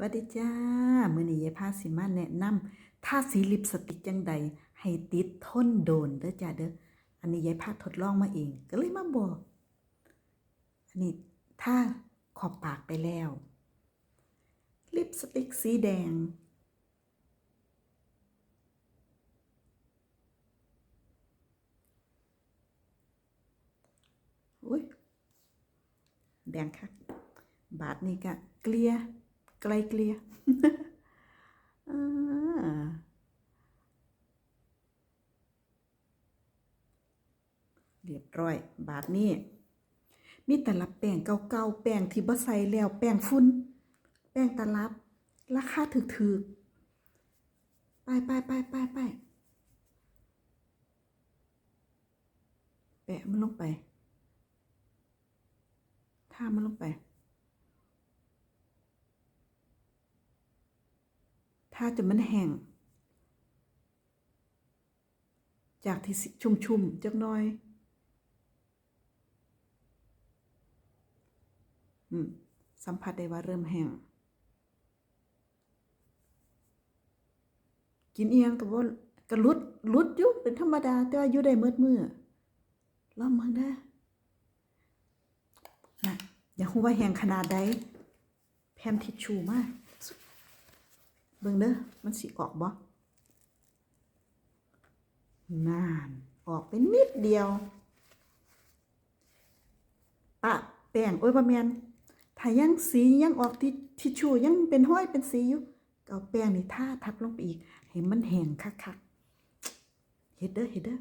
วัสดีจ้า มื้อนี้ยายพาสิมาแนะนำทาสีลิปสติกจังใด ให้ติดทนโดนเด้อจ้าเด้อ อันนี้ยายพาทดลองมาเอง ก็เลยมาบอก อันนี้ถ้าขอบปากไปแล้ว ลิปสติกสีแดง อุ้ยแดงคักบาทนี้ก็เกลีย ไกลเกลียอ่าเรียบร้อย บาทนี้ มีแต่ละแป้งเก่าๆแป้งที่บ่ใส่แล้ว แป้งฝุ่นแป้งตลับ ราคาถูกๆ ไปไปไปไปไปแปะมันลงไปท่ามันลงไป ถ้าจะมันแห้งจากที่สิชุ่มๆจักหน่อยสัมผัสได้ว่าเริ่มแห้งกินเอียงกับว่ากระลุดลุดอยู่เป็นธรรมดา แต่ว่าอยู่ได้เมื่อมือลองมึงได้นะอย่าฮู้ว่าแห้งขนาดใดแผ่นทิชชู่มาเบิ่งเด้อมันสิออกบ่นานออกไปนิดเดียวปะแป้งโอ้ยบ่แมนถ้ายังสียังออกที่ทิชชู่ยังเป็นห้อยเป็นสีอยู่ก็เอาแป้งนี่ทาทับลงไปอีกให้มันแห้งคักๆเฮ็ดเด้อเฮ็ดเด้อ